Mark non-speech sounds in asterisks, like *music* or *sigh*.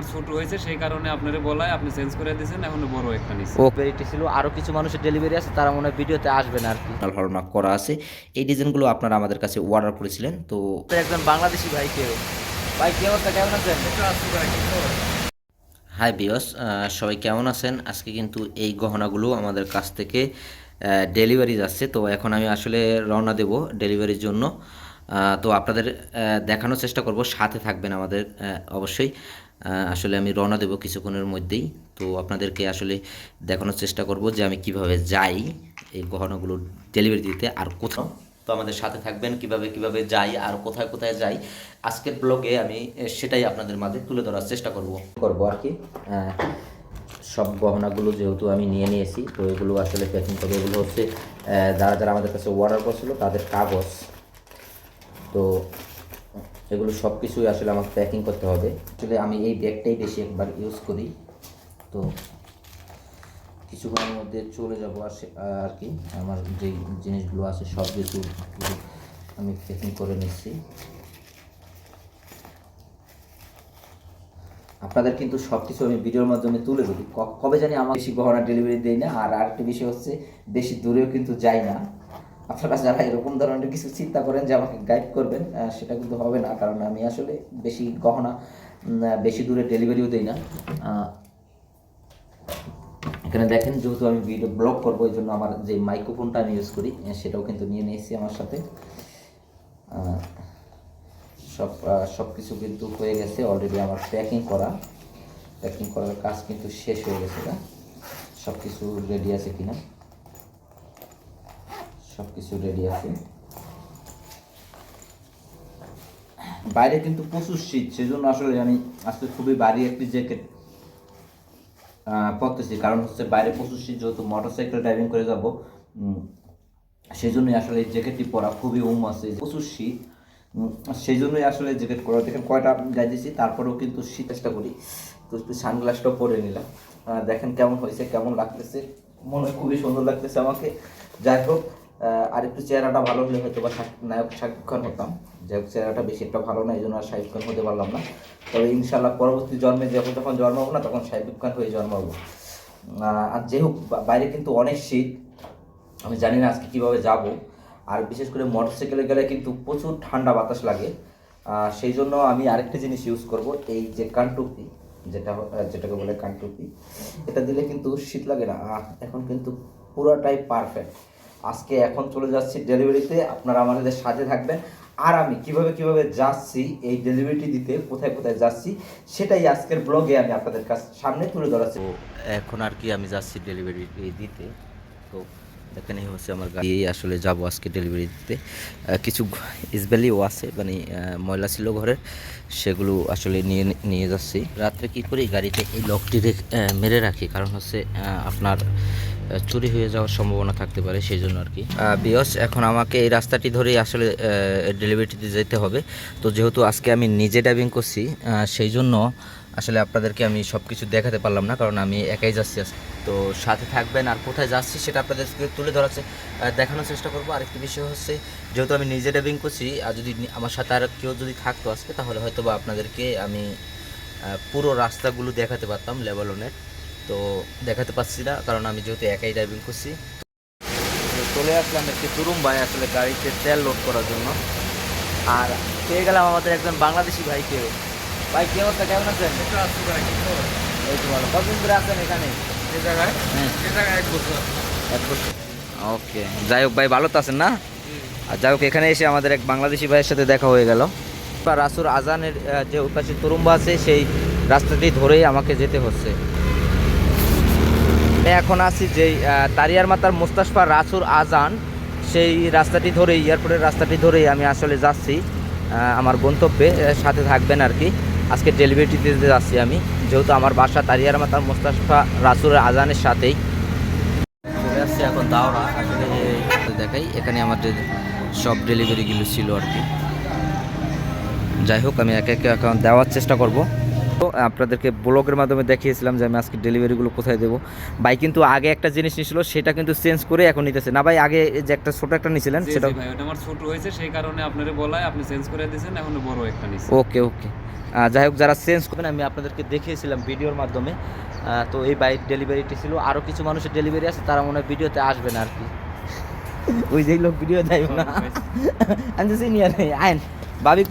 আমার ছোট হয়েছে সেই কারণে আপনারা বলায় আপনি চেঞ্জ করে দিয়েছেন এখন বড় একটা নিচ্ছি ও ডেলিভারিটি ছিল আরও কিছু মানুষের ডেলিভারি আছে তারা মনে হয় ভিডিওতে আসবে না আর কি। হলমার্ক করা আছে। এই ডিজাইনগুলো আপনারা আমাদের কাছে অর্ডার করেছিলেন তো একজন বাংলাদেশি ভাই কেউ? ভাই কি অবস্থা? কেমন আছেন? হাই বিয়স সবাই কেমন আছেন? আজকে কিন্তু এই গহনাগুলো আমাদের কাছ থেকে ডেলিভারি যাচ্ছে তো এখন আমি আসলে রওনা দেব ডেলিভারির জন্য। তো আপনাদের দেখানোর চেষ্টা করব সাথে থাকবেন আমাদের অবশ্যই। আসলে আমি রওনা দেব কিছুক্ষণের মধ্যেই। তো আপনাদেরকে আসলে দেখানোর চেষ্টা করব যে আমি কীভাবে যাই এই গহনাগুলো ডেলিভারি দিতে আর কোথাও। তো আমাদের সাথে থাকবেন, কীভাবে কীভাবে যাই আর কোথায় কোথায় যাই। আজকের ব্লগে আমি সেটাই আপনাদের মাঝে তুলে ধরার চেষ্টা করব। করব আর কি? সব গহনাগুলো যেহেতু আমি নিয়ে নিয়েছি, তো এগুলো আসলে প্যাকিং করব। এগুলো হচ্ছে যারা যারা আমাদের কাছে অর্ডার করছিল তাদের কাগজ। তো এগুলো সব কিছুই আসলে আমাকে প্যাকিং করতে হবে। আসলে আমি এই ব্যাগটাই বেশি একবার ইউজ করি। তো কিছুক্ষণের মধ্যে চলে যাব আর আর কি। আমার যেই জিনিসগুলো আছে সব কিছু আমি প্যাকিং করে নিচ্ছি। আপনাদের কিন্তু সব কিছু আমি ভিডিওর মাধ্যমে তুলে ধরি। কবে জানি আমার বেশি গহনা ডেলিভারি দেই না। আর আরেকটি বিষয় হচ্ছে, বেশি দূরেও কিন্তু যাই না। আপনারা যারা এরকম ধরনের কিছু চিন্তা করেন যে আমাকে গাইড করবেন সেটা কিন্তু হবে না, কারণ আমি আসলে বেশি গহনা বেশি দূরে ডেলিভারিও দিই না। এখানে দেখেন, যেহেতু আমি ভিডিও ব্লগ করব, এই জন্য আমার যে মাইক্রোফোনটা আমি ইউজ করি সেটাও কিন্তু নিয়ে নিয়েছি আমার সাথে। সব সব কিছু কিন্তু হয়ে গেছে অলরেডি আমার প্যাকিং করা। প্যাকিং করার কাজ কিন্তু শেষ হয়ে গেছে সব কিছু রেডি আছে কিনা। সব কিছু রেডি আছে। বাইরে কিন্তু প্রচুর শীত, সেজন্য আসলে আমি আজকে খুবই ভারী একটি জ্যাকেট পরতেছি। কারণ হচ্ছে বাইরে প্রচুর শীত, যেহেতু মোটর সাইকেল ড্রাইভিং করে যাব সেই জন্যই আসলে এই জ্যাকেটটি পরা খুবই উম আছে। প্রচুর শীত সেই জন্যই আসলে জ্যাকেট পরা। দেখেন কয়টা গাইতেছি, তারপরেও কিন্তু শীত চেষ্টা করি। তো সানগ্লাসটাও পরে নিলাম। দেখেন কেমন হয়েছে, কেমন লাগতেছে। মনে হয় খুবই সুন্দর লাগতেছে আমাকে। যাই হোক আর একটু চেহারাটা ভালো হলে হয়তো বা নায়ক শাকিব খান হতাম। যাই চেহারাটা বেশি একটা ভালো না এই জন্য আর শাকিব খান হতে পারলাম না। তবে ইনশাল্লাহ পরবর্তী জন্মে যখন যখন জন্মাবো না, তখন শাকিব খান হয়ে জন্মাবো। আর যে হোক বাইরে কিন্তু অনেক শীত। আমি জানি না আজকে কীভাবে যাব। আর বিশেষ করে মোটরসাইকেলে গেলে কিন্তু প্রচুর ঠান্ডা বাতাস লাগে। সেই জন্য আমি আরেকটা জিনিস ইউজ করব, এই যে কানটুপি, যেটা যেটাকে বলে কানটুপি। এটা দিলে কিন্তু শীত লাগে না। এখন কিন্তু পুরোটাই পারফেক্ট আজকে এখন চলে যাচ্ছি ডেলিভারিতে, আপনারা আমাদের সাথে থাকবেন। আর আমি কীভাবে কীভাবে যাচ্ছি, এই ডেলিভারিটি দিতে, কোথায় কোথায় যাচ্ছি, সেটাই আজকের ব্লগে আমি আপনাদের কাছ সামনে তুলে ধরাচ্ছি। এখন আর কি আমি যাচ্ছি ডেলিভারি দিতে। তো এখানে হচ্ছে আমার গাড়ি। আসলে যাব আজকে ডেলিভারি দিতে। কিছু ইসবেলিও আছে মানে ময়লা ছিল ঘরের, সেগুলো আসলে নিয়ে নিয়ে যাচ্ছি। রাত্রে কি করি, গাড়িতে এই লকটি মেরে রাখি। কারণ হচ্ছে আপনার চুরি হয়ে যাওয়ার সম্ভাবনা থাকতে পারে, সেই জন্য আর কি। বিয়স, এখন আমাকে এই রাস্তাটি ধরেই আসলে ডেলিভারিটিতে যেতে হবে। তো যেহেতু আজকে আমি নিজে ড্রাইভিং করছি সেই জন্য আসলে আপনাদেরকে আমি সব কিছু দেখাতে পারলাম না, কারণ আমি একাই যাচ্ছি। তো সাথে থাকবেন আর কোথায় যাচ্ছি সেটা আপনাদেরকে তুলে ধরাচ্ছে দেখানোর চেষ্টা করব। আরেকটি বিষয় হচ্ছে, যেহেতু আমি নিজে ড্রাইভিং করছি, আর যদি আমার সাথে আর কেউ যদি থাকতো আজকে, তাহলে হয়তো বা আপনাদেরকে আমি পুরো রাস্তাগুলো দেখাতে পারতাম লেভেলনের তো দেখাতে পারছি না কারণ আমি যেহেতু একাই ড্রাইভিং করছি। তো চলে আসলাম একটি তুরুম ভাই আসলে গাড়িতে তেল লোড করার জন্য। আর পেয়ে গেলাম আমাদের একজন বাংলাদেশি ভাইকে। ভাই কি অবস্থা? কেমন আছেন? এই তো ভালো। কতদিন ধরে আছেন এখানে? হ্যাঁ। এক বছর ওকে। যাই হোক ভাই ভালো তো আছেন না? আর যাই হোক এখানে এসে আমাদের এক বাংলাদেশি ভাইয়ের সাথে দেখা হয়ে গেল। রাসুর আজানের যে ওই পাশে তরুম্বা আছে সেই রাস্তাটি ধরেই আমাকে যেতে হচ্ছে। এখন আছি যেই তারিয়ার মাতার মুস্তাসফা রাসুর আজান। সেই রাস্তাটি ধরেই, এয়ারপোর্টের রাস্তাটি ধরেই আমি আসলে যাচ্ছি আমার গন্তব্যে সাথে থাকবেন আর কি। আজকে ডেলিভারিটি দিতে যাচ্ছি আমি, যেহেতু আমার বাসা তারিয়ার মাতার মুস্তাসফা রাসুর আজানের সাথেই। চলে আসছে এখন দাওরা দেখাই, এখানে আমাদের সব ডেলিভারিগুলো ছিল আর কি। যাই হোক, আমি একে একে এখন দেওয়ার চেষ্টা করব। আপনাদেরকে ব্লগের মাধ্যমে দেখিয়েছিলাম যে আমি আজকে ডেলিভারিগুলো কোথায় দেবো। ভাই কিন্তু আগে একটা জিনিস নিয়েছিল সেটা কিন্তু চেঞ্জ করে এখন নিতেছে। না ভাই আগে যে একটা ছোট একটা নিয়েছিলেন সেটা ভাই ওটা আমার ছোট হয়েছে সেই কারণে আপনারে বলায় আপনি চেঞ্জ করে দিয়েছেন এখন বড় একটা নিচ্ছি ওকে ওকে। যাই হোক যারা চেঞ্জ করবেন আমি আপনাদেরকে দেখিয়েছিলাম ভিডিওর মাধ্যমে। তো এই বাইক ডেলিভারিটি ছিল আরও কিছু মানুষের ডেলিভারি আছে তারা মনে হয় ভিডিওতে আসবে না আর কি। *laughs* ওই যেই লোক ভিডিও দেয় না। *laughs* আমি তো সিনিয়র আইন ভাবি